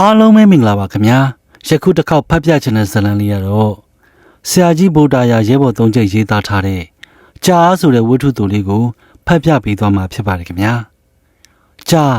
အားလုံးပဲမင်္ဂလာပါခင်ဗျာယခုတစ်ခေါက်ဖတ်ပြချင်တဲ့ဇာတ်လမ်းလေးကတော့ဆရာကြီးဗုဒ္ဓရာရဲဘော်သုံးချက်ရေးသားထားတဲ့ကြားဆိုတဲ့ဝတ္ထုတူလေးကိုဖတ်ပြပေးသွားမှာဖြစ်ပါတယ်ခင်ဗျာကြား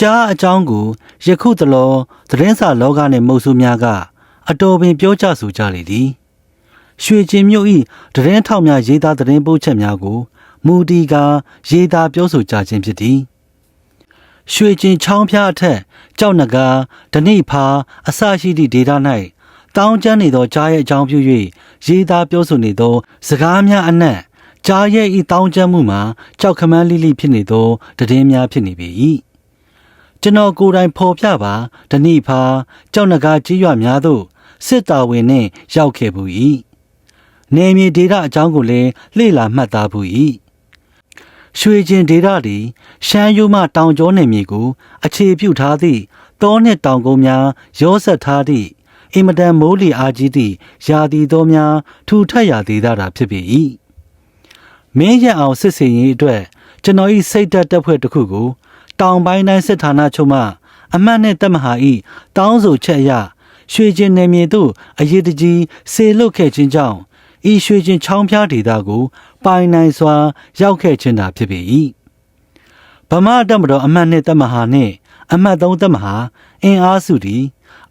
ကြားအကြောင်းကိုယခုတလောသတင်းစာလောကနှင့်မုတ်ဆိုးများကအတော်ပင်ပြောကြဆိုကြလေသည်ရွှေကျင်မြို့၏သတင်းထောက်များရေးသားသတင်းပို့ချက်များကိုမူတီကရေးသားပြောဆိုကြခြင်းဖြစ်သည်ရွှေကျင်ချောင်းဖျားအထက်ကြောက်နဂါဓနိဖာအစရှိသည့်ဒေသ၌တောင်းကျမ်းနေသောကြားရဲ့အကြောင်းပြု၍ရေးသားပြောဆိုနေသော စကားများအနက်ကြားရဲ့ဤတောင်းကျမ်းမှုမှာကြောက်ခမန်းလိလိဖြစ်နေသောသတင်းများဖြစ်နေပေ၏ ကျွန်တော်ကိုယ်တိုင်ဖော်ပြပါဓနိဖာကြောက်နဂါကြီးရွများသို့စစ်တာဝန်နှင့်ရောက်ခဲ့ဘူး၏နေမြေဒေတာအကြောင်းကိုလည်းလေ့လာမှတ်သားဘူး၏ရွှေကျင်ဒေတာသည်ရှမ်းရိုးမှတောင်ကျောနယ်မြေကို အခြေပြုထားသည့်တောနှင့်တောင်ကုန်းများရောဆက်ထားသည့်အင်မတန်မိုးလီအားကြီးသည့်ရာသီသောများထူထပ်ရာဒေသတာဖြစ်ပေ၏မင်းရအောင်စစ်စင်ရေးအတွက်ကျွန်တော်၏စိတ်သက်တပ်ဖွဲ့တစ်ခုကို တောင်ပိုင်းတိုင်းစစ်ဌာနချုပ်မှအမှတ်နဲ့တပ်မဟာ၏တောင်းဆိုချက်အရရွှေကျင်နယ်မြေသို့အရေးတကြီးဆေလွတ်ခဲ့ခြင်းကြောင့်ဤရွှေကျင်ချောင်းဖျားဒေသကို ပိုင်နိုင်စွာ ရောက်ခဲ့ခြင်းသာဖြစ်ပေ၏ဗမာတပ်မတော်အမှတ်နဲ့တပ်မဟာနှင့် အမှတ်3တပ်မဟာအင်အားစုသည်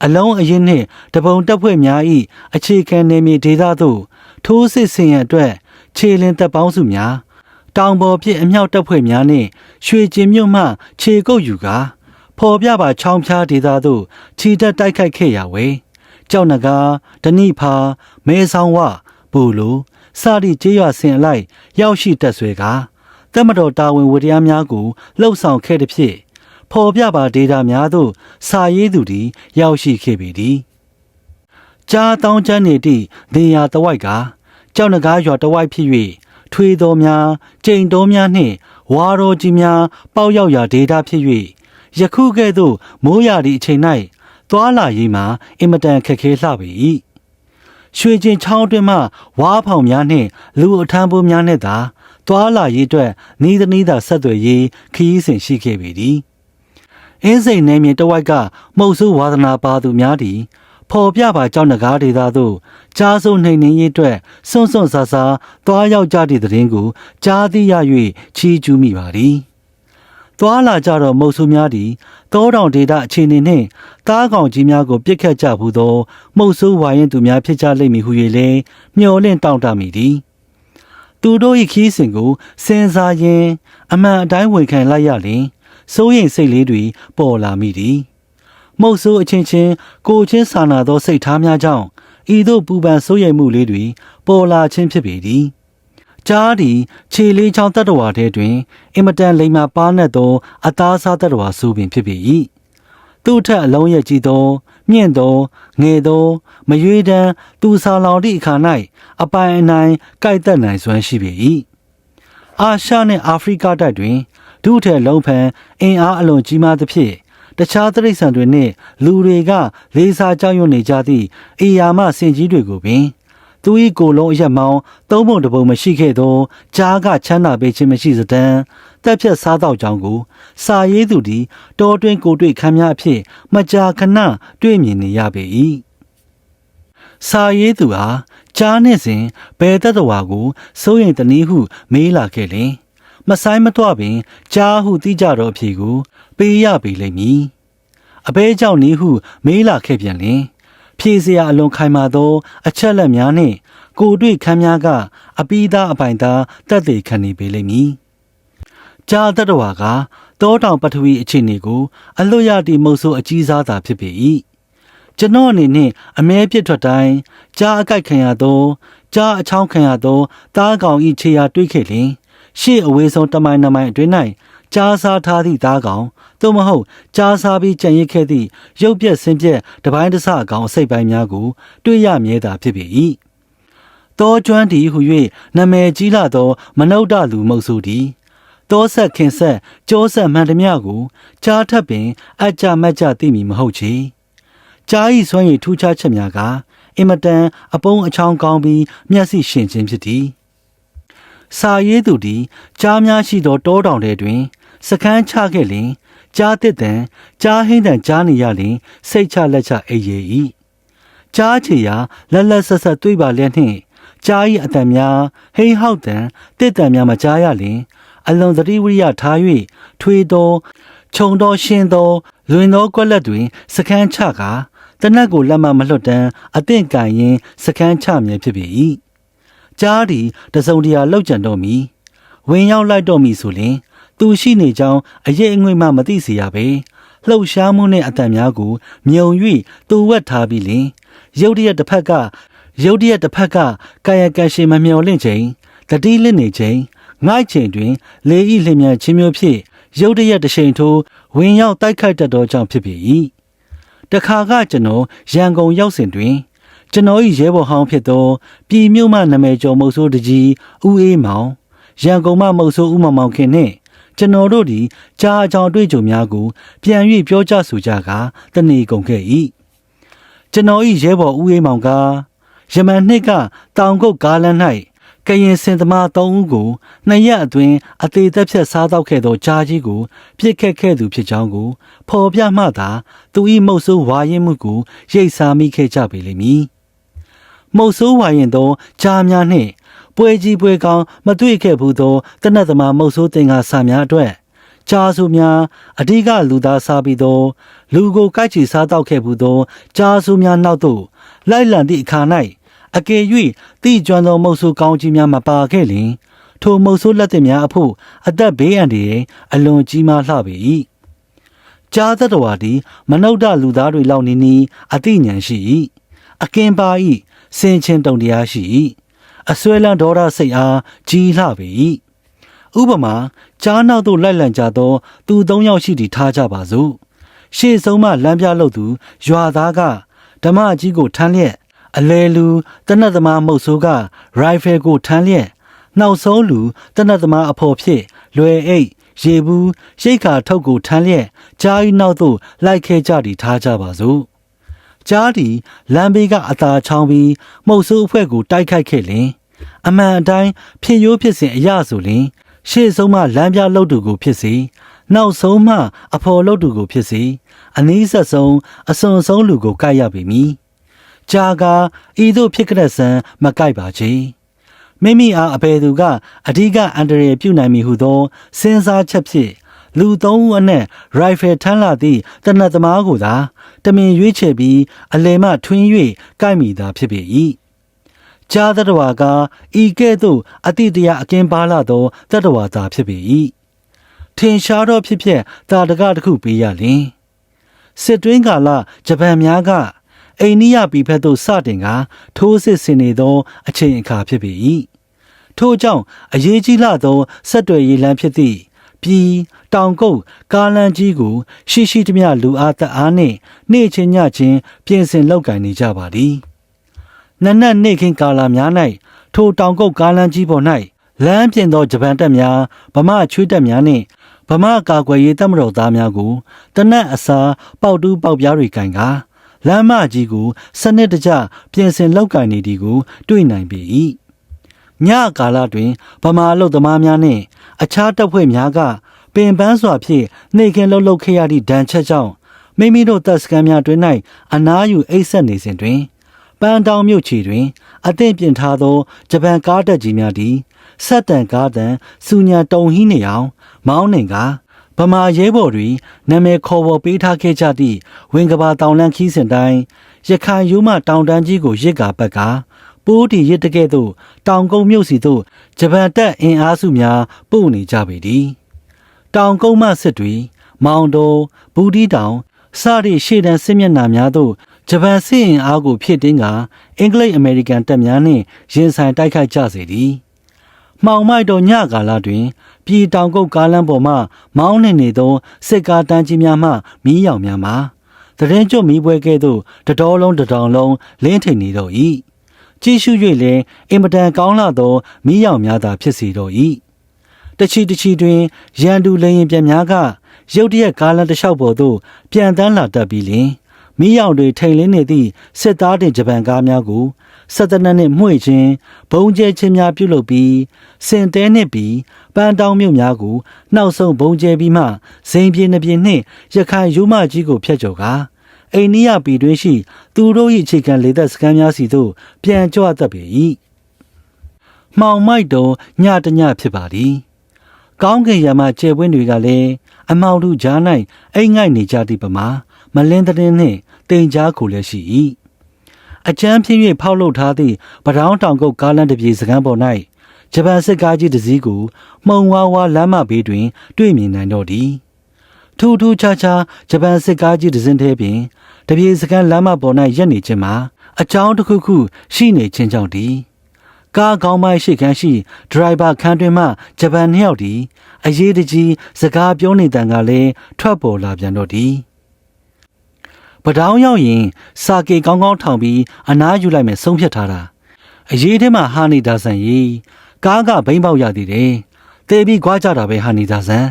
အလုံးအရင်နှင့်တပုံတပ်ဖွဲ့များ၏အခြေခံနယ်မြေဒေသသို့ထိုးစစ်ဆင်ရန်အတွက်ခြေလင်းတပ်ပေါင်းစုများ တောင်ပေါ်ပြစ်အမြောက်တပ်ဖွဲ့များနှင့်ရွှေကျင်မြို့မှခြေကုပ်ယူကာဖော်ပြပါချောင်းဖျားဒေသသို့ခြိတက်တိုက်ခိုက်ခဲ့ရဝဲကြောက်နဂါဓနိဖာမဲဆောင်ဝဘူလူစသည့်ကျေးရွာဆင်အလိုက် ရောက်ရှိတက်ဆွဲကာတမတော်တာဝန်ဝတရားများကိုလှုပ်ဆောင်ခဲ့သည်ဖြင့်ဖော်ပြပါဒေတာများသို့စာရေးသူသည် ရောက်ရှိခဲ့ပေသည်ကြားတောင်းချမ်းနေသည့်နေရာတဝိုက်ကကြောက်နဂါရွာတဝိုက်ဖြစ်၍ ထွေတော်များကျိန်တော်များနှင့်ဝါတော်ကြီးများပေါက်ရောက်ရာဒေတာဖြစ်၍ယခုကဲ့သို့မိုးရာသည့်အချိန်၌သွာလာရေးမှာအင်မတန်ခက်ခဲလှပေ၏ရွှေကျင်ချောင်းအတွင်းမှဝါးဖောင်များနှင့်လူအထမ်းပိုးများနှင့်သာသွာလာရေးအတွက်နီးသနီးသာဆက်သွယ်ရေးခရီးစဉ်ရှိခဲ့ပေသည်အင်းစိန်နယ်မြေတစ်ဝိုက်ကမှုတ်ဆိုးဝါသနာပါသူများသည် ဖော်ပြပါကြောင့်ငကားဒေသသို့ကြားစိုးနှိမ်နှင်းရေးအတွက်စွန့်စွန့်ဆာဆာသွားရောက်ကြသည့်သတင်းကိုကြားသိရ၍ချီးကျူးမိပါသည်။သွားလာကြတော့မုတ်ဆိုးများသည်တောတောင်ဒေသအခြေအနေနှင့်တားကောင်ကြီးများကိုပြစ်ခတ်ကြဘူးသောမုတ်ဆိုးဝါရင်သူများဖြစ်ကြလိမ့်မည်ဟု၍လည်းမျှော်လင့်တောင့်တမိသည်။သူတို့၏ခီးစဉ်ကိုစဉ်းစားရင်းအမှန်အတိုင်းဝန်ခံလိုက်ရလျင်စိုးရိမ်စိတ်လေးတွေပေါ်လာမိသည်။ မုတ်ဆိုးအချင်းချင်းကိုချင်းစာနာသောစိတ်ထားများကြောင့်ဤသို့ပူပန်စိုးရိမ်မှုလေးတွေပေါ်လာခြင်းဖြစ်ပေသည်။ကြားသည်ခြေလေးချောင်းတတ္တဝါထဲတွင်အင်မတန်လိမ္မာပါးနက်သော အသားစားတတ္တဝါဆိုပင်ဖြစ်ပေ၏။သူ့ထက်အလုံးရဲ့ကြည့်သော မြင့်သောငယ်သော မရွေးတမ်းသူဆာလောင်သည့်အခါ၌အပိုင်အနိုင်ကြိုက်သက်နိုင်စွမ်းရှိပေ၏။အာရှနှင့်အာဖရိကတိုက်တွင်ဒုထက်လုံးဖန်အင်အားအလွန်ကြီးမားသဖြင့် တခြားတိရစ္ဆာန်တွေနှင့်လူတွေကလေးစားကြောက်ရွံ့နေကြသည့်အေယာမဆင်ကြီးတွေကိုပင်သူ၏ကိုယ်လုံးအရက်မောင်းသုံးပုံတစ်ပုံမရှိခဲ့သောကြားကချမ်းသာပေးခြင်းမရှိစတမ်းတက်ဖြတ်စားတော့ကြောင်းကို စာရေးသူသည်တောတွင်းကိုတွေ့ခမ်းများအဖြစ်မကြာခဏတွေ့မြင်နေရပေ၏စာရေးသူဟာကြားနှင့်စဉ်ဘယ်တတဝါကိုစိုးရိမ်တနည်းဟု မေးလာခဲ့လင်မဆိုင်မတော့ပင်ကြားဟုသိကြတော့အဖြေကို ပေးရပေလိမ့်မည်အဘဲကြောင့်နည်းဟု မေးလာခဲ့ပြန်လင်ဖြည့်စရာအလွန်ခိုင်မာသော အချက်လက်များနှင့် ကိုတွေ့ခမ်းများကအပီးသားအပိုင်သားတက်သေးခံနေပေလိမ့်မည်ကြားတတဝါကတောတောင်ပထဝီအခြေအနေကို အလွတ်ရသည့်မုတ်ဆိုးအကြီးစားသာဖြစ်ပေ၏ကျွန်တော်အနေနဲ့အမဲပြစ်ထွက်တိုင်းကြားအကိုက်ခံရသောကြားအချောင်းခံရသောတားကောင်ဤခြေရာတွေးခဲ့လျင်ရှေ့အဝေးဆုံးတမိုင်နမိုင်အတွင်း၌ကြားစားထားသည့်သားကောင် သို့မဟုတ်ကြားစားပြီးကြံရစ်ခဲ့သည့်ရုပ်ပြက်ဆင်းပြက်တပိုင်းတစအကောင်အစိတ်ပိုင်းများကို တွေ့ရမြဲတာဖြစ်ပေ၏တောကျွမ်းတီဟု၍နာမည်ကြီးလာသော မနုဿလူမုတ်ဆိုသည်တောဆက်ခင်ဆက်ကြောဆက်မှန်သမျှကိုကြားထပ်ပင်အကြမတ်ကြသိမည်မဟုတ်ချေကြားဤစွမ်းရည်ထူးခြားချက်များကအင်မတန်အပုံးအချောင်းကောင်းပြီးမျက်စိရှင်ခြင်းဖြစ်သည်စာရေးသူသည်ကြားများရှိသောတောတောင်ထဲတွင်စကန်းချခဲ့လျင် ကြားတစ်တန်ကြားဟင်းတန်ကြားနေရလျင်စိတ်ချလက်ချအိပ်ရ၏ကြားချေရာလက်လက်ဆက်ဆက်တွေးပါလျက်နှင့်ကြား၏အတန်များဟိန်းဟောက်တန်တစ်တန်များမကြားရလျင် အလွန်သတိဝိရိယထား၍ထွေသောခြုံသောရှင်းသောလွင်သောကွက်လက်တွင် စကန်းချကာတနက်ကိုလက်မမလွတ်တမ်းအသင့်ကင်ရင်စကန်းချမြဲဖြစ်ပေ၏ကြားသည်တစုံတရာလောက်ကြံတော့မီဝင်ရောက်လိုက်တော့မီဆိုလျှင် သူရှိနေကြောင်းအရေးအငွေ့မှမသိစေရပဲလှုပ်ရှားမှုနှင့်အတန်များကိုမြုံ၍သူဝက်ထားပြီးလျှင်ရုတ်တရက်တစ်ဖက်ကရုတ်တရက်တစ်ဖက်ကကာယကံရှင်မမျော်လင့်ချိန်တတိလစ်နေချိန်ငိုက်ချိန်တွင် လေဤလျင်မြန်ချင်းမျိုးဖြင့်ရုတ်တရက်တစ်ချိန်ထိုးဝင်ရောက်တိုက်ခိုက်တတ်သောကြောင့်ဖြစ်ပေ၏တခါကကျွန်တော်ရန်ကုန်ရောက်စဉ်တွင်ကျွန်တော်၏ရဲဘော်ဟောင်းဖြစ်သောပြည်မြို့မှနာမည်ကျော်မုတ်ဆိုးတကြီးဦးအေးမောင်ရန်ကုန်မှမုတ်ဆိုးဦးမောင်မောင်ခင်နှင့် ကျွန်တော်တို့သည်ကြားအကြောင်းတွေ့ကြုံများကိုပြန်၍ပြောကြဆိုကြကာတနေကုန်ခဲ့၏ကျွန်တော်၏ရဲဘော်ဦးအေးမောင်ကယမန်နှစ်ကတောင်ကုတ်ကားလမ်း၌ကရင်စင်သမား၃ဦးကိုနှစ်ရက်အတွင်းအသေးသက်ဖြတ်စားတော့ခဲ့သောကြားကြီးကိုပြစ်ခတ်ခဲ့သူဖြစ်ကြောင်းကိုဖော်ပြမှသာသူ၏မုတ်ဆိုးဝါရင်မှုကိုရိတ်စားမိခဲ့ကြပေလိမ့်မည်မုတ်ဆိုးဝါရင်သောကြားများနှင့် ပွဲကြီးပွဲကောင်းမတွေ့ခဲ့ဘူးသောတနတ်သမားမုတ်ဆိုးတင်ကားစာများအတွက်ကြားစုများအဓိကလူသားစားပြီးသော လူကိုကိုက်ချီစားတော့ခဲ့ဘူးသောကြားစုများနောက်သို့လိုက်လံသည့်အခါ၌အကယ်၍တိကျွမ်းသောမုတ်ဆိုးကောင်းကြီးများမပါခဲ့လျင်ထိုမုတ်ဆိုးလက်သည်များအဖို့အသက်ဘေးအန္တရာယ်အလွန်ကြီးမားလှပေ၏ကြားသက်တော်သည်မနုဿလူသားတွေလောက်နီးနီးအသိဉာဏ်ရှိ၏အကင်ပါ၏စင်ချင်းတုံတရားရှိ၏ အစွဲလန်းဒေါရစိတ်အားကြီးလှပေ၏ဥပမာကြားနောက်သို့လိုက်လံကြသော သူသုံးယောက်ရှိသည်ထားကြပါစို့ရှေ့ဆုံးမှလမ်းပြလို့သူရွာသားကဓမ္မကြီးကိုထမ်းလျက်အလဲလူတနတ်သမားမုတ်ဆိုးကရိုင်ဖယ်ကိုထမ်းလျက်နောက်ဆုံးလူတနတ်သမားအဖော်ဖြစ်လွယ်အိတ်ရေဘူးရိတ်ခါထုတ်ကိုထမ်းလျက်ကြားဤနောက်သို့လိုက်ခဲကြသည်ထားကြပါစို့ ကြားသည်လမ်းဘေးကအသာချောင်းပြီးမှုတ်ဆိုးအဖွဲ့ကိုတိုက်ခိုက်ခဲ့လင်အမှန်အတိုင်းဖြစ်ရိုးဖြစ်စဉ်အရဆိုလင်ရှေ့ဆုံးမှလမ်းပြလုတ်တူကိုဖြစ်စေနောက်ဆုံးမှအဖော်လုတ်တူကိုဖြစ်စေအနည်းဆက်ဆုံးအစွန်ဆုံးလူကိုကိုက်ရပေမည်ကြာကာဤသို့ဖြစ်ကြတဲ့ဆန်မကိုက်ပါချေမိမိအားအဘယ်သူကအဓိကအန္တရာယ်ပြုနိုင်မည်ဟုသောစဉ်းစားချက်ဖြင့်လူသုံးဦးအနက်ရိုင်ဖယ်ထမ်းလာသည့်တနတ်သမားကိုသာ တမင်ရွေးချယ်ပြီးအလယ်မှထွင်း၍ကိုက်မိသာဖြစ်ပေ၏ကြားတတဝါကဤကဲ့သို့အတိတရားအကင်းပါလာသောတတဝါသာဖြစ်ပေ၏ထင်ရှားသောဖြစ်ဖြစ်တာတကတစ်ခုပေးရလင်စစ်တွင်းကာလဂျပန်များကအိန္ဒိယပြည်ဖက်သို့စတင်ကထိုးစစ်ဆင်နေသော အချိန်အခါဖြစ်ပေ၏ထို့ကြောင့်အရေးကြီးလာသောဆက်တွယ်ရေးလမ်းဖြစ်သည့် ပြည်တောင်ကုတ်ကားလမ်းကြီးကို ရှိရှိသမျှလူအားတအားနှင့်နေ့ချင်းညချင်းပြင်ဆင်လောက်ကင်နေကြပါသည်နနက်နေ့ခင်းကာလများ၌ထိုတောင်ကုတ်ကားလမ်းကြီးပေါ်၌လမ်းပြင်သောဂျပန်တပ်များဗမာချွေးတပ်များနှင့်ဗမာကာကွယ်ရေးတပ်မတော်သားများကိုတနက်အစာပေါက်တူးပေါက်ပြားတွေကင်ကာလမ်းမကြီးကိုစနစ်တကျပြင်ဆင်လောက်ကင်နေသည်ကို တွေ့နိုင်ပေ၏ ညကာလတွင်ဗမာအလုတ်သမားများနှင့်အခြားတပ်ဖွဲ့များကပင်ပန်းစွာဖြင့်နှိမ်ခင်လှုပ်လှုပ်ခဲ့ရသည့်ဒဏ်ချက်ကြောင့်မိမိတို့တပ်စခန်းများတွင်၌အနားယူအိတ်ဆက်နေစဉ်တွင်ပန်းတောင်မြို့ချီတွင် အသင့်ပြင်ထားသောဂျပန်ကားတပ်ကြီးများသည်ဆက်တန်ကားတန်စူညာတုံဟီးနေအောင်မောင်းနှင်ကားဗမာရဲဘော်တွေနာမည်ခေါ်ပေါ်ပေးထားခဲ့ကြသည့်ဝင်ကဘာတောင်လန်းခီးစဉ်တိုင်းရခိုင်ယူမတောင်တန်းကြီးကိုရစ်ကာပတ်ကာ ပိုးတီရစ်တကဲ့သို့တောင်ကုန်းမြို့စီသို့ဂျပန်တပ်အင်အားစုများပို့နေကြပေသည်တောင်ကုန်းမှစစ်တွေမောင်တောဘူဒီတောင်စသည့်ရှေ့တန်းစစ်မျက်နှာများသို့ဂျပန်စစ်အင်အားကိုဖြည့်တင်းကအင်္ဂလိပ်အမေရိကန်တပ်များနှင့်ရင်ဆိုင်တိုက်ခိုက်ကြစေသည်မှောင်မိုက်တော်ညကာလတွင် ပြည်တောင်ကုတ်ကားလမ်းပေါ်မှ မောင်းနှင်နေသောစစ်ကားတန်းကြီးများမှမီးရောင်များမှာတရင်ကျွတ်မီးပွဲကဲ့သို့တတော်လုံးတတောင်လုံးလင်းထိန်နေတော့၏ ကြည့်ရှု၍လည်းအင်မတန်ကောင်းလာသောမီးရောင်များသာဖြစ်စေတော့၏တချီတချီတွင်ရန်သူလေရင်ပြန်များကရုတ်တရက်ကားလမ်းတစ်လျှောက်ပေါ်သို့ပြန်တန်းလာတတ်ပြီးလင်မိရောက်တွေထိန်လင်းနေသည့်စစ်သားတင်ဂျပန်ကားများကိုဆက်တနက်နှင့်မှွေခြင်းဘုံကျဲခြင်းများပြုလုပ်ပြီးစင်တဲနှင့်ပြီးပန်းတောင်းမြို့များကိုနှောက်ဆုံးဘုံကျဲပြီးမှဇိမ်ပြေနှပြေနှင့်ရခိုင်ယူမကြီးကိုဖျက်ကျော်ကား အိန္ဒိယပြည်တွင်းရှိ သူတို့၏အခြေခံလေသက်စခန်းများစီသို့ပြန်ကြွတတ်ပေ၏မှောင်မိုက်တော်ညတညဖြစ်ပါသည်ကောင်းကင်ယမကျဲပွင့်တွေကလည်းအမောင်တို့ကြား၌အိမ်ငိုက်နေကြသည့်ပမာမလင်းတဲ့နှင့်တင်ကြားကိုလည်းရှိ၏အကျန်းဖြစ်၍ဖောက်လုပ်ထားသည့်ပဒေါင်းတောင်ကုတ်ကားလမ်းတစ်ပြေစကမ်းပေါ်၌ဂျပန်စစ်ကားကြီးတစ်စီးကိုမှုံဝါဝါလမ်းမဘေးတွင် တွေ့မြင်နိုင်တော့သည် ထူးထူးခြားခြားဂျပန်စစ်ကားကြီးတစ်စင်းတည်းပင်တပြေစကမ်းလမ်းမပေါ်၌ရက်နေခြင်းမှာအကြောင်းတစ်ခုခုရှိနေခြင်းကြောင့်သည်ကားကောင်းမိုင်းရှိခန်းရှိဒရိုင်ဘာခန်းတွင်မှဂျပန်နှစ်ယောက်သည်အရေးတကြီးစကားပြောနေတန်ကလည်းထွက်ပေါ်လာပြန်တော့သည်ပဒေါင်းရောက်ရင်စာကေကောင်းကောင်းထောင်ပြီးအနားယူလိုက်မယ်ဆုံးဖြတ်ထားတာအရေးထဲမှာဟာနေတာဆန်ရီကားကဘိမ့်ပေါက်ရသေးတယ်တေပြီးကြွားကြတာပဲဟာနေတာဆန်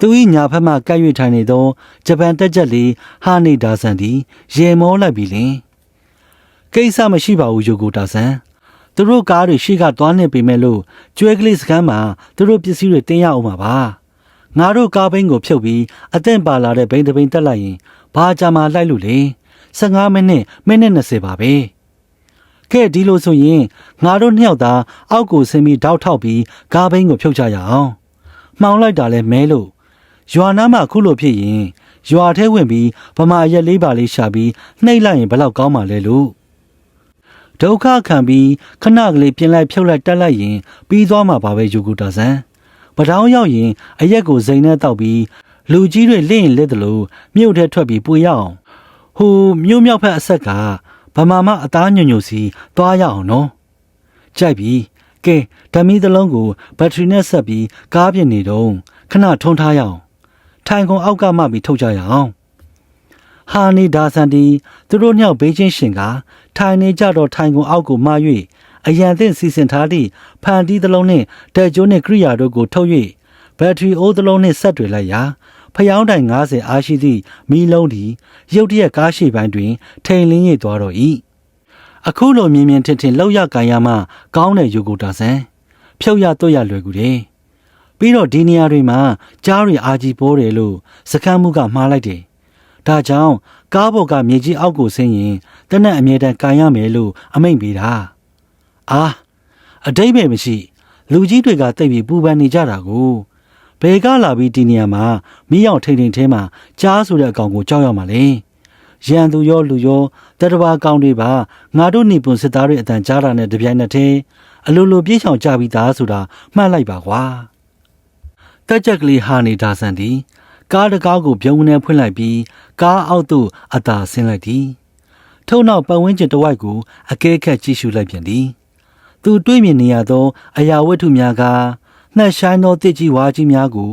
သူ၏ညာဖက်မှကပ်၍ထိုင်နေသောဂျပန်တက်ကြက်လေးဟာနေတာဆန်သည်ရေမောလိုက်ပြီလင်ကိစ္စမရှိပါဘူးယိုကိုတာဆန်သူတို့ကားတွေရှေ့ကသွားနေပေမဲ့လို့ကျွဲကလေးစကမ်းမှာသူတို့ပစ္စည်းတွေတင်ရအောင်ပါပါငါတို့ကားဘိန်းကိုဖြုတ်ပြီးအသင့်ပါလာတဲ့ဘိန်းတစ်ဘိန်းတက်လိုက်ရင်ဘာကြမှာလိုက်လို့လေ15မိနစ်မိနစ်20ပါပဲကဲဒီလိုဆိုရင်ငါတို့နှစ်ယောက်သာအောက်ကိုဆင်းပြီးတောက်ထောက်ပြီးကားဘိန်းကိုဖြုတ်ကြရအောင်မှောင်လိုက်တာလဲမဲလို့ ရွာနားမှာခုလိုဖြစ်ရင်ရွာထဲဝင်ပြီးဗမာရက်လေးပါလေးရှာပြီးနှိပ်လိုက်ရင်ဘယ်လောက်ကောင်းမှာလဲလို့ဒုက္ခခံပြီးခဏကလေးပြင်လိုက်ဖြုတ်လိုက်တက်လိုက်ရင်ပြီးသွားမှာပါပဲယူကူတာဆန်ပထောင်းရောက်ရင်အရက်ကိုစိန်နဲ့တောက်ပြီးလူကြီးတွေလင့်ရင်လက်တလို့မြို့ထဲထွက်ပြီးပွေရအောင်ဟိုမြို့မြောက်ဖက်အဆက်ကဗမာမအသားညွညွစီသွားရအောင်နော်ကြိုက်ပြီကဲဓမီသလုံးကိုဘက်ထရီနဲ့ဆက်ပြီးကားပြနေတော့ခဏထုံးထားရအောင် ထိုင်ကုန်အောက်ကမှပြီးထုတ်ကြရအောင်ဟာနီဒါဆန်တီသူတို့ညောက်ဘေးချင်းရှင်ကထိုင်နေကြတော့ထိုင်ကုန်အောက်ကိုမှား၍အရန်သင့်စီစဉ်ထားသည့်ဖန်တီးသလုံးနှင့်တက်ကျိုးနှင့်ကရိယာတို့ကိုထုတ်၍ဘက်ထရီအိုးသလုံးနှင့်ဆက်တွေလိုက်ရာဖျောင်းတိုင်90အားရှိသည့်မီးလုံးသည်ရုတ်တရက်ကားရှိပိုင်းတွင် ထိန်လင်းရိပ်သွားတော့၏အခုလိုမြင်မြင်ထင်ထင်လောက်ရကန်ရမှကောင်းတဲ့ယူကိုတာဆန်ဖြုတ်ရတွတ်ရလွယ်ကူတယ် ပြီးတော့ဒီနေရာတွေမှာကြားတွေအာကြီးပိုးတယ်လို့စကမ်းမှုကမှားလိုက်တယ်ဒါကြောင့်ကားပေါ်ကမြေကြီးအောက်ကိုဆင်းရင်တနက်အမြဲတမ်းကန်ရမယ်လို့အမိန့်ပေးတာအာအတိတ်ပဲမရှိ လူကြီးတွေကတိတ်ပြီးပူပန်နေကြတာကိုဘယ်ကလာပြီးဒီနေရာမှာမိရောက်ထိန်ထိန်ထဲမှာကြားဆိုတဲ့အကောင်ကိုကြောက်ရမှာလေရန်သူရောလူရောတတဘာကောင်တွေပါငါတို့နေပွန်စစ်သားတွေအတန်ကြားတာနဲ့တပြိုင်နက်တည်းအလိုလိုပြေးချောင်ကြပြီးသားဆိုတာမှတ်လိုက်ပါကွာ တက်ကြက်ကလေးဟာနေတာဆန်သည်ကားတကားကိုပြုံးနေဖွင့်လိုက်ပြီးကားအောက်သို့အသာဆင်းလိုက်သည်ထုံနောက်ပတ်ဝန်းကျင်တစ်ဝိုက်ကိုအကဲခတ်ကြည့်ရှုလိုက်ပြန်သည်သူတွေ့မြင်နေရသော အရာဝတ္ထုများကနှက်ဆိုင်သောတစ်ကြီးဝါကြီးများကို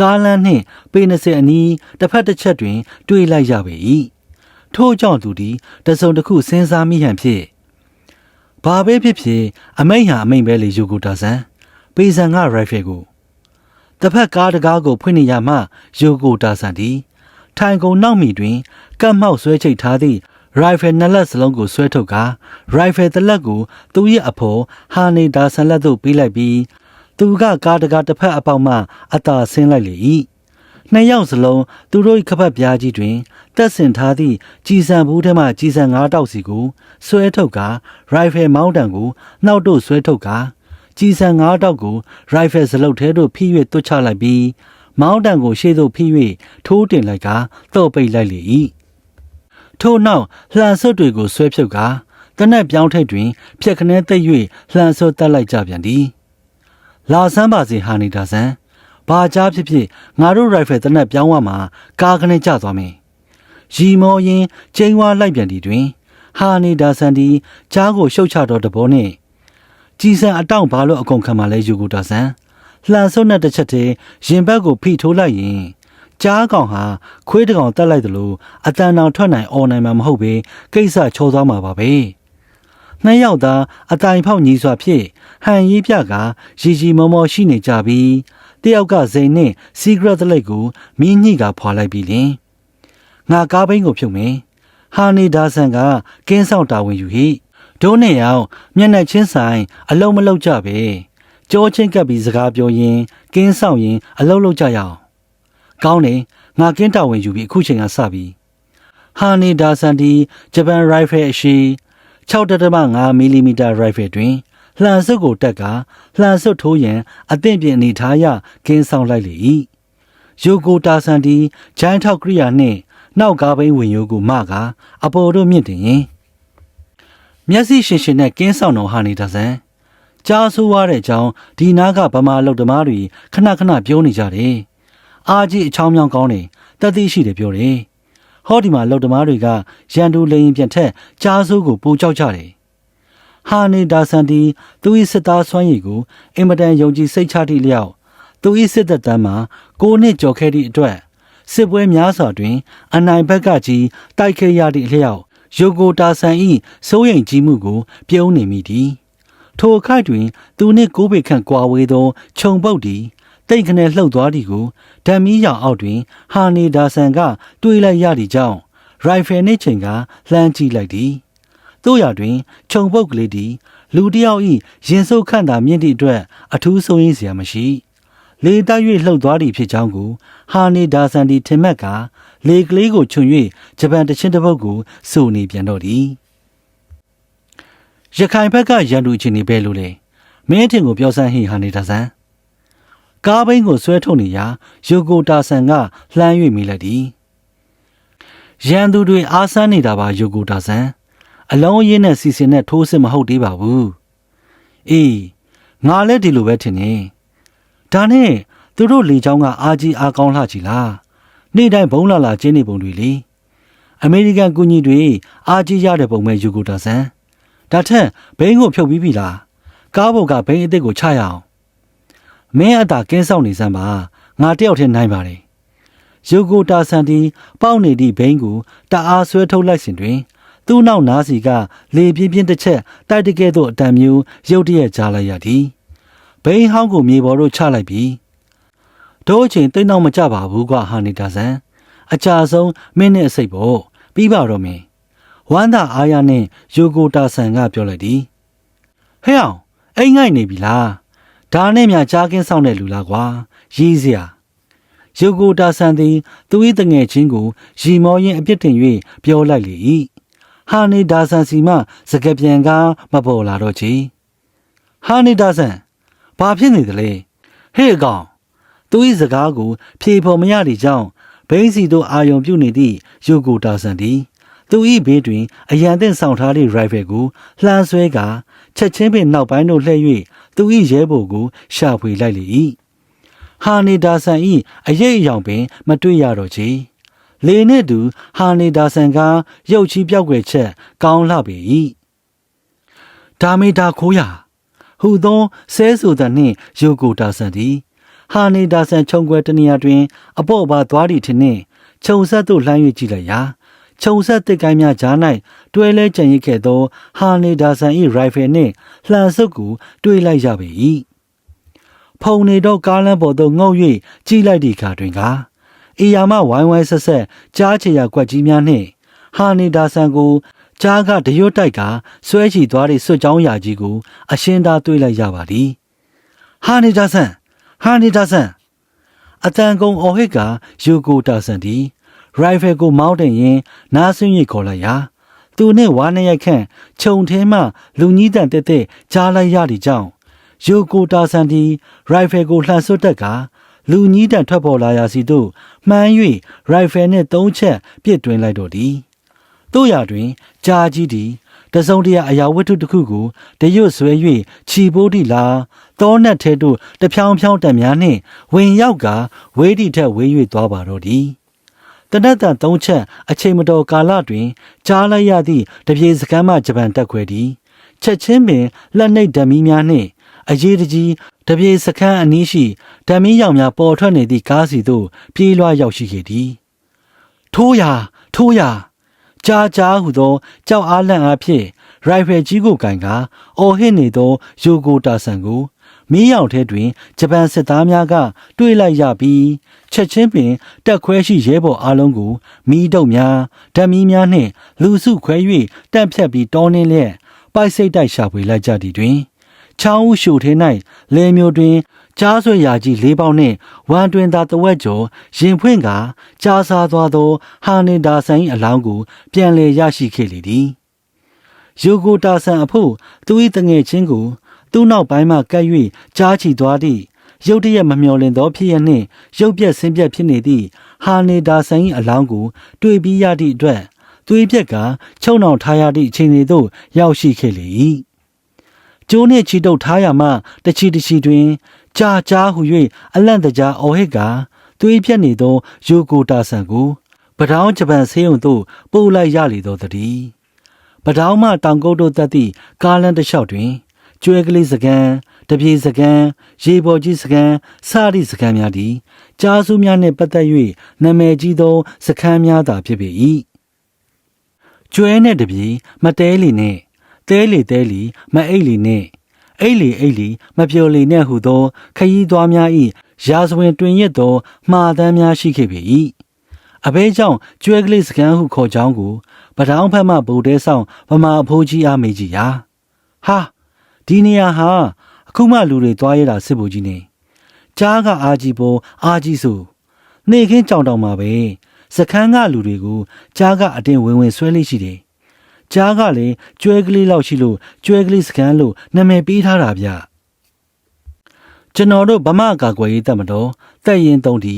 ကားလမ်းနှင့်ပေ20အနီးတစ်ဖက်တစ်ချက်တွင် တွေ့လိုက်ရပေ၏ထို့ကြောင့်သူသည်တစုံတစ်ခုစဉ်းစားမိဟန်ဖြင့်ဘာပဲဖြစ်ဖြစ်အမိန့်ဟာအမိန့်ပဲလေယူကိုတာဆန်ပေဆန်ကရိုက်ဖယ်ကို တစ်ဖက်ကားတကားကိုဖွင့်နေရမှယူကိုတာဆန်သည်ထိုင်ကုန်နောက်မိတွင်ကတ်မောက်ဆွဲချိတ်ထားသည့်ရိုင်ဖယ်နှစ်လက်စလုံးကိုဆွဲထုတ်ကာရိုင်ဖယ်တစ်လက်ကိုသူ့ရဲ့အဖော်ဟာနေတာဆန်လက်သို့ပေးလိုက်ပြီးသူကကားတကားတစ်ဖက်အပေါက်မှအသာဆင်းလိုက်လေ၏နှစ်ယောက်စလုံးသူတို့၏ခပတ်ပြားကြီးတွင်တက်ဆင်ထားသည့်ကြည်စံဘူးထဲမှကြည်စံ၅တောက်စီကိုဆွဲထုတ်ကာရိုင်ဖယ်မောင်းတံကိုနှောက်တို့ဆွဲထုတ်ကာ ကြည်စံ၅တောက်ကို ရိုင်ဖယ်စလုတ်ထဲသို့ဖိ၍တွတ်ချလိုက်ပြီးမောင်းတံကိုရှေ့သို့ဖိ၍ထိုးတင်လိုက်ကာတော့ပိတ်လိုက်လေ၏ထို့နောက်လှန်စွတ်တွေကိုဆွဲဖြုတ်ကာတနက်ပြောင်းထိပ်တွင်ဖြက်ခနဲသိပ်၍လှန်စွတ်တက်လိုက်ကြပြန်သည်လာဆန်းပါစေဟာနေတာဆန်းဘာကြားဖြစ်ဖြစ်ငါတို့ရိုင်ဖယ်တနက်ပြောင်းဝမှာကားခနဲကျသွားမယ်ရီမောရင်ချိန်ဝါလိုက်ပြန်ဒီတွင် ဟာနေတာဆန်ဒီကြားကိုရှုတ်ချတော့တဘောနှင့် ကြီးစံအတောင့်ဘာလို့အကုန်ခံမှလဲယူကိုတာဆန်လှန်ဆုပ်နဲ့တစ်ချက်တည်းရင်ဘက်ကိုဖိထိုးလိုက်ရင်ကြားကောင်ဟာခွေးတကောင်တက်လိုက်သလိုအတန်တောင်ထွက်နိုင်အော်နိုင်မှာမဟုတ်ပဲကိစ္စချောသွားမှာပါပဲနှစ်ယောက်သာအတိုင်ဖောက်ညီစွာဖြင့်ဟန်ရေးပြကရီရီမောမောရှိနေကြပြီးတယောက်ကဇိန်နှင့်စီဂရက်တလိတ်ကိုမီးညှိကဖွာလိုက်ပြီးလင်ငါကားဘိန်းကိုဖြုတ်မယ်ဟာနီဒါဆန်ကကင်းဆောင်တာဝန်ယူဟိ ဒိုးနဲ့အောင်မျက်နှာချင်းဆိုင်အလုံးမလုံးကြပဲကြောချင်းကပ်ပြီးစကားပြောရင်းကင်းဆောင်ရင်အလုံးလုံးကြရအောင်ကောင်းတယ်ငါကင်းတာဝန်ယူပြီးအခုချိန်ကစပြီဟာနီဒါဆန်ဒီဂျပန်ရိုင်ဖယ်အရှိ6.5မီလီမီတာရိုင်ဖယ်တွင်လှန်စွပ်ကိုတက်ကလှန်စွပ်ထိုးရန်အသင့်ပြင်အနေထားရကင်းဆောင်လိုက်လေ၏ယိုကိုတာဆန်ဒီဂျိုင်းထောက်ကရိယာနှင့်နောက်ကားဘိန်းဝင်ရိုးကိုမကအပေါ်တို့မြင့်တင်ရင် မျက်စိရှင်ရှင်နဲ့ကင်းဆောင်တော်ဟာနေတာစံကြားဆိုးရတဲ့အကြောင်းဒီနားကဗမာလုံသမားတွေခဏခဏပြောနေကြတယ်အာကြီးအချောင်းမြောင်းကောင်းတယ်တသိရှိတယ်ပြောတယ်ဟောဒီမှာလုံသမားတွေကရန်သူလိန်ပြန်ထက်ကြားဆိုးကိုပိုကြောက်ကြတယ်ဟာနေဒါဆန်တီသူ၏စစ်သားဆွမ်းရည်ကိုအင်မတန်ယုံကြည်စိတ်ချသည့်လျောက်သူ၏စစ်သက်တမ်းမှာကိုနှစ်ကြော်ခဲ့သည့်အတွက်စစ်ပွဲများစွာတွင် အနိုင်ဘက်ကကြီးတိုက်ခဲ့ရသည့်အလျောက် ယိုကိုတာဆန်၏စိုးရိမ်ကြီးမှုကို ပြုံးနေမိသည်ထိုအခိုက်တွင် သူနှင့်ကိုးပေခန့်ကွာဝေးသောခြုံပုတ်သည်တိတ်ခနဲလှုပ်သွားသည်ကိုဓာမီရောင်အောက်တွင် ဟာနေဒါဆန်က တွေးလိုက်ရသည့်ကြောင့်ရိုင်ဖယ်နှင့်ချိန်ကလှမ်းကြည့်လိုက်သည်တို့ရတွင်ခြုံပုတ်ကလေးသည် လူတစ်ယောက်၏ရင်ဆုပ်ခန့်တာမြင့်သည့်အတွက် အထူးစိုးရိမ်စရာမရှိလေတိုက်၍လှုပ်သွားသည့်ဖြစ်ကြောင်းကို ဟာနေဒါဆန်ဒီထင်မှတ်က လေကလေးကိုခြုံ၍ဂျပန်တချင်းတစ်ပုတ်ကိုစိုးနေပြန်တော့သည်ရခိုင်ဘက်ကရန်သူချင်းနေပဲလို့လေမင်းထင်ကိုပြောစမ်းဟိဟာနေဒါဆန်ကားဘိန်းကိုဆွဲထုတ်နေရာယိုကိုတာဆန်ကလှမ်း၍မိလိုက်သည်ရန်သူတွေအားဆန်းနေတာပါယိုကိုတာဆန်အလုံးရင်းနဲ့စီစဉ်နဲ့ထိုးစစ်မဟုတ်သေးပါဘူးအေးငါလည်းဒီလိုပဲထင်နေဒါနဲ့သူတို့လေချောင်းကအာကြီးအားကောင်းလှကြည်လား နေ့တိုင်းဘုံလာလာကျင်းနေပုံတွေလေအမေရိကန်ကူညီတွေအာကြီးရတဲ့ပုံမဲ့ယူကိုတာဆန်ဒါထက်ဘိန်းကိုဖြုတ်ပြီးပြီလားကားဘုတ်ကဘိန်းအစ်စ်ကိုချရအောင်မင်းအတာကင်းဆောင်နေစမ်းပါငါတယောက်တည်းနိုင်ပါတယ်ယူကိုတာဆန်တီပေါက်နေသည့်ဘိန်းကိုတအားဆွဲထုတ်လိုက်စဉ်တွင်သူ့နောက်နားစီကလေပြင်းပြင်းတစ်ချက်တိုက်တကဲ့သို့အတန်မျိုးရုတ်တရက်ကြားလိုက်ရသည်ဘိန်းဟောင်းကိုမြေပေါ်သို့ချလိုက်ပြီး တို့အချိန်တိတ်နောက်မကြပါဘူးကွာဟာနေတာဆန်အကြဆုံးမင်းနဲ့အစိတ်ပေါ့ပြီးပါတော့မင်းဝမ်းသာအားရနဲ့ယိုကိုတာဆန်ကပြောလိုက်သည်ဟဲ့အောင်အိမ်ငိုက်နေပြီလားဒါနဲ့မြကြားကင်းဆောင်တဲ့လူလားကွာရေးစရာယိုကိုတာဆန်သည်သူ၏တငယ်ချင်းကိုရီမောရင်အပြစ်တင်၍ပြောလိုက်လေ၏ဟာနေဒါဆန်စီမှစကပြန်ကားမပေါ်လာတော့ချေဟာနေဒါဆန်ဘာဖြစ်နေသလဲဟဲ့ကောင် သူ၏စကားကို ဖြေဖို့မရသည့်ကြောင့်ဘိန်းစီတို့အာယုံပြုတ်နေသည့်ယိုကိုတာဆန်သည်သူ၏ဘေးတွင်အရန်သင့်ဆောင်ထားသည့်ရိုင်ဖယ်ကိုလှမ်းဆွဲကာချက်ချင်းပင်နောက်ပိုင်းသို့လှည့်၍သူ၏ရဲဘော်ကိုရှာဖွေလိုက်လေ၏ဟာနေဒါဆန်၏အရေးအယောင်ပင် မတွေ့ရတော့ချေလေနှင့်တူဟာနေဒါဆန်ကရုတ်ချီပြောက်ွယ်ချက် ကောင်းလှပေ၏ဒါမေတာခိုးရဟူသောဆဲဆိုတဲ့နှင့်ယိုကိုတာဆန်သည် ဟာနေဒါဆန်ခြုံကွယ်တနေရာတွင် အပေါ့ပါသွားသည့်ထင်နှင့်ခြုံဆက်သို့လှမ်း၍ကြည့်လိုက်ရာခြုံဆက်တစ်ကိုင်းများကြား၌တွဲလဲကြံရစ်ခဲ့သော ဟာနေဒါဆန်၏ရိုင်ဖယ်နှင့်လှန်စုပ်ကိုတွေ့လိုက်ရပေ၏ဖုံနေတော့ကားလမ်းပေါ်သို့ငုတ်၍ကြည့်လိုက်သည့်အခါတွင်ကအေယာမဝိုင်းဝိုင်းဆက်ဆက်ကြားချေရကွက်ကြီးများနှင့်ဟာနေဒါဆန်ကိုကြားကတရွတ်တိုက်ကဆွဲချီသွားသည့်စွတ်ကြောင်းရာကြီးကို အရှင်းသားတွေ့လိုက်ရပါသည်ဟာနေဒါဆန် ဟာနေဒါဆန်အတန်ကုံအော်ဟစ်ကယူကိုတာဆန်သည်ရိုင်ဖယ်ကိုမောင်းတင်ရင်းနားဆွင့်ရိတ်ခေါ်လိုက်ရာသူနဲ့ဝါနဲ့ရိုက်ခန့်ခြုံထဲမှလူကြီးတန်တက်တက်ကြားလိုက်ရသည့်ကြောင့်ယူကိုတာဆန်သည်ရိုင်ဖယ်ကိုလှန်ဆွတ်တက်ကလူကြီးတန်ထွက်ပေါ်လာရာစီသို့မှန်း၍ရိုင်ဖယ်နှင့်သုံးချက်ပြစ်တွင်လိုက်တော့သည်တို့ရတွင်ကြားကြီးသည် တစုံတရာအရာဝတ္ထုတစ်ခုကိုတရွတ်ဆွဲ၍ခြီပိုးတိလားတောနက်ထဲသို့တဖြောင်းဖြောင်းတံများနှင့်ဝင်ရောက်ကဝေးတိထက်ဝေး၍သွားပါတော့သည်တနက်တန်သုံးချက်အချိန်မတော်ကာလတွင်ကြားလိုက်ရသည့်တပြေစကမ်းမှဂျပန်တက်ခွဲသည်ချက်ချင်းပင်လက်နှိပ်ဓမီများနှင့်အရေးတကြီးတပြေစခန်းအနီးရှိဓမီရောင်များပေါ်ထွက်နေသည့်ကားစီသို့ပြေးလွှားရောက်ရှိခဲ့သည်ထိုးရာထိုးရာ ကြာကြာဟုသောကြောက်အားလန့်အားဖြင့်ရိုင်ဖယ်ကြီးကိုကင်ကအော်ဟစ်နေသောယိုကိုတာဆန်ကိုမီးရောင်ထဲတွင်ဂျပန်စစ်သားများကတွေ့လိုက်ရပြီးချက်ချင်းပင်တက်ခွဲရှိရဲဘော်အလုံးကိုမီးတုပ်များဓာတ်မီးများနှင့်လူစုခွဲ၍တက်ဖြတ်ပြီးတောင်းနှင်းလျက်ပိုက်စိတ်တိုက်ရှာဖွေလိုက်ကြသည်တွင်ချောင်းဦးရှိုထဲ၌လေမျိုးတွင် ကြားဆွေရာကြီးလေးပေါက်နှင့်ဝမ်တွင်သာတဝက်ကျော်ရင်ဖွင့်ကကြားစားသွားသော ဟာနင်ဒါဆန်၏အလောင်းကို ပြန်လည်ရရှိခဲ့လေသည်ယူကိုတာဆန်အဖို့သူ၏တငယ်ချင်းကို သူ့နောက်ပိုင်းမှကပ်၍ကြားချီသွားသည့်ရုတ်တရက်မမျှော်လင့်သောဖြစ်ရနှင့်ရုပ်ပြက်ဆင်းပြက်ဖြစ်နေသည့်ဟာနေဒါဆန်၏အလောင်းကို တွေ့ပြီးရသည့်အတွက်သွေးပြက်ကချုံနှောင်ထားရသည့်အချိန်တွေသို့ရောက်ရှိခဲ့လေ၏ကျိုးနှင့်ချီတုပ်ထားရမှတချီတချီတွင် ကြာကြာဟု၍အလန့်တကြားအော်ဟစ်ကသွေးပြက်နေသောယူကိုတာဆန်ကိုပဒေါင်းဂျပန်ဆေးရုံသို့ပို့လိုက်ရလေသောတည်းပဒေါင်းမှတောင်ကုတ်တို့တက်သည့်ကားလမ်းတစ်လျှောက်တွင်ကျွဲကလေးစကန်တပြေစကန်ရေပေါ်ကြီးစကန်စသည့်စကန်များသည်ကြားစုများနှင့်ပတ်သက်၍နာမည်ကြီးသောစခန်းများသာဖြစ်ပေ၏ကျွဲနှင့်တပြေမတဲလီနှင့်တဲလီတဲလီမအိတ်လီနှင့် အိတ်လီအိတ်လီမပျော်လီနှင့်ဟုသော ခရီးသွားများ၏ရာဇဝင်တွင်ရစ်သောမှားတမ်းများရှိခဲ့ပေ၏အဘဲကြောင့်ကျွဲကလေးစကန်ဟုခေါ်ကြောင်းကိုပဒေါင်းဖက်မှဗိုလ်တဲဆောင်ဗမာအဖိုးကြီးအားမေးကြည့်ရာဟာဒီနေရာဟာအခုမှလူတွေသွားရတာစစ်ဘူကြီးနေကြားကအာကြီးပေါ်အာကြီးဆိုနေခင်းကြောင်တောင်မှာပဲစခန်းကလူတွေကိုကြားကအတင်းဝင်ဝင်ဆွဲလေးရှိတယ် ကြားကလည်းကျွဲကလေးလောက်ရှိလို့ကျွဲကလေးစခန်းလို့နာမည်ပေးထားတာဗျကျွန်တော်တို့ဗမာကာကွယ်ရေးတပ်မတော်တပ်ရင်တုံးတီ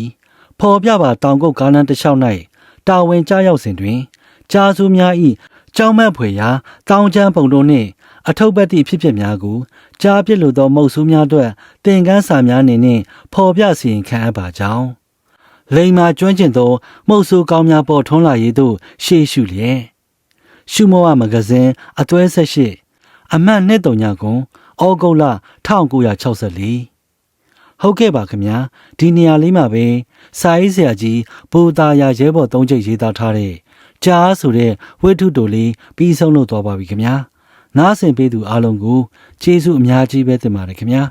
ဖော်ပြပါတောင်ကုတ်ကားလမ်းတစ်လျှောက်၌တာဝန်ကြားရောက်စဉ်တွင်ကြားစုများဤကြောင်းမက်ဖွယ်ရာတောင်ချမ်းပုံတို့နှင့်အထုပ်ပတ်သည့်ဖြစ်ပျက်များကိုကြားပြစ်လိုသောမုတ်ဆိုးများအတွက်သင်ကန်းစာများအနေနဲ့ဖော်ပြစီရင်ခံအပ်ပါကြောင်းလိန်မာကျွမ်းကျင်သောမုတ်ဆိုးကောင်းများပေါ်ထွန်းလာရေးသို့ရှေ့ရှုလျက် ရှုမောဝမဂဇင်းအသွဲဆက်ရှိအမှတ်နှစ်တုံညာကွန်ဩဂုတ်လ1964ဟုတ်ကဲ့ပါခင်ဗျာဒီနေရာလေးမှာပဲစာရေးဆရာကြီးဘူတာယာရဲဘော်သုံးချိတ်ရေးသားထားတဲ့ကြားဆိုတဲ့ဝိထုတိုလေးပြီးဆုံးလို့သွားပါပြီခင်ဗျာနားဆင်ပေးသူအားလုံးကိုကျေးဇူးအများကြီးပဲတင်ပါတယ်ခင်ဗျာ